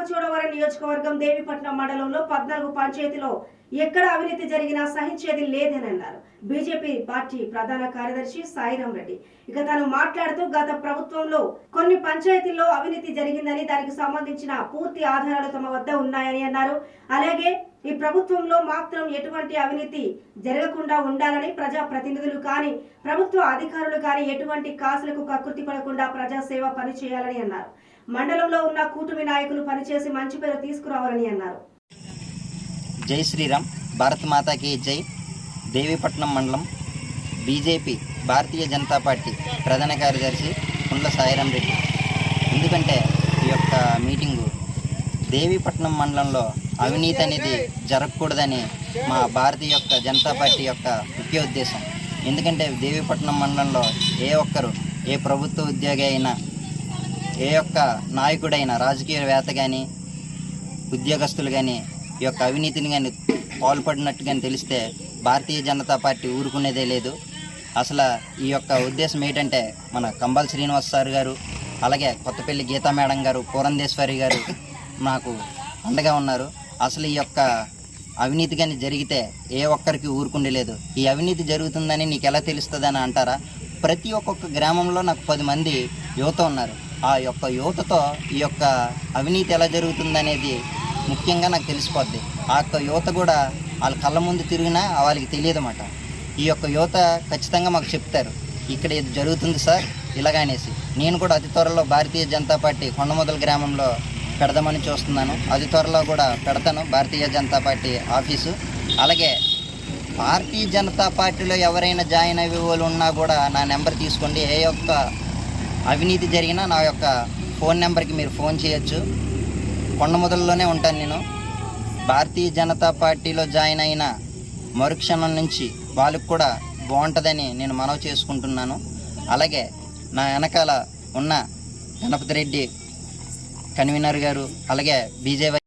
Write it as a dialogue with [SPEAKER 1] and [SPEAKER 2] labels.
[SPEAKER 1] నియోజకవర్గం దేవీపట్నం మండలంలో పద్నాలుగు పంచాయతీలో ఎక్కడ అవినీతి జరిగినా సహించేది లేదని అన్నారు. బీజేపీ పార్టీ ప్రధాన కార్యదర్శి సాయిరాం రెడ్డి. ఇక తాను మాట్లాడుతూ గత ప్రభుత్వంలో కొన్ని పంచాయతీల్లో అవినీతి జరిగిందని దానికి సంబంధించిన పూర్తి ఆధారాలు తమ వద్ద ఉన్నాయని అన్నారు. అలాగే ఈ ప్రభుత్వంలో మాత్రం ఎటువంటి అవినీతి జరగకుండా ఉండాలని ప్రజా ప్రతినిధులు కానీ ప్రభుత్వ అధికారులు కానీ ఎటువంటి కాసులకు కకృతి పడకుండా ప్రజాసేవ పనిచేయాలని అన్నారు. మండలంలో ఉన్న కూటమి నాయకులు పనిచేసి మంచి పేరు తీసుకురావాలని అన్నారు.
[SPEAKER 2] జై శ్రీరామ్. భారత్ మాతాకి జై. దేవీపట్నం మండలం బీజేపీ భారతీయ జనతా పార్టీ ప్రధాన కార్యదర్శి కుండ సాయిరాం రెడ్డి. ఎందుకంటే ఈ యొక్క మీటింగు దేవీపట్నం మండలంలో అవినీతి అనేది జరగకూడదని మా భారతీయ యొక్క జనతా పార్టీ యొక్క ముఖ్య ఉద్దేశం. ఎందుకంటే దేవీపట్నం మండలంలో ఏ ఒక్కరు ఏ ప్రభుత్వ ఉద్యోగి అయినా ఏ యొక్క నాయకుడైనా రాజకీయవేత్త కానీ ఉద్యోగస్తులు కానీ ఈ యొక్క అవినీతిని కానీ పాల్పడినట్టు కానీ తెలిస్తే భారతీయ జనతా పార్టీ ఊరుకునేదే లేదు. అసలు ఈ యొక్క ఉద్దేశం ఏంటంటే మన కంబల్ శ్రీనివాస్ సార్ గారు అలాగే కొత్తపల్లి గీతా మేడం గారు పూరంధేశ్వరి గారు నాకు అండగా ఉన్నారు. అసలు ఈ యొక్క అవినీతి కానీ జరిగితే ఏ ఒక్కరికి ఊరుకుండలేదు ఈ అవినీతి జరుగుతుందని నీకు ఎలా తెలుస్తుందని అంటారా? ప్రతి ఒక్కొక్క గ్రామంలో నాకు పది మంది యువత ఉన్నారు. ఆ యొక్క యువతతో ఈ యొక్క అవినీతి ఎలా జరుగుతుందనేది ముఖ్యంగా నాకు తెలిసిపోద్ది. ఆ యొక్క యువత కూడా వాళ్ళ కళ్ళ ముందు తిరిగినా వాళ్ళకి తెలియదు అన్నమాట ఈ యొక్క యువత ఖచ్చితంగా మాకు చెప్తారు ఇక్కడ ఇది జరుగుతుంది సార్ ఇలాగనేసి. నేను కూడా అతి త్వరలో భారతీయ జనతా పార్టీ కొండమొదల గ్రామంలో పెడదామని చూస్తున్నాను. అతి త్వరలో కూడా పెడతాను భారతీయ జనతా పార్టీ ఆఫీసు. అలాగే భారతీయ జనతా పార్టీలో ఎవరైనా జాయిన్ అయ్యే వాళ్ళు ఉన్నా కూడా నా నెంబర్ తీసుకోండి. ఏ యొక్క అవినీతి జరిగినా నా యొక్క ఫోన్ నెంబర్కి మీరు ఫోన్ చేయొచ్చు. కొండముదల్లోనే ఉంటాను నేను. భారతీయ జనతా పార్టీలో జాయిన్ అయిన మరుక్షణం నుంచి వాళ్ళకు కూడా బాగుంటుందని నేను మనవి చేసుకుంటున్నాను. అలాగే నా వెనకాల ఉన్న గణపతి రెడ్డి కన్వీనర్ గారు అలాగే బీజేపీ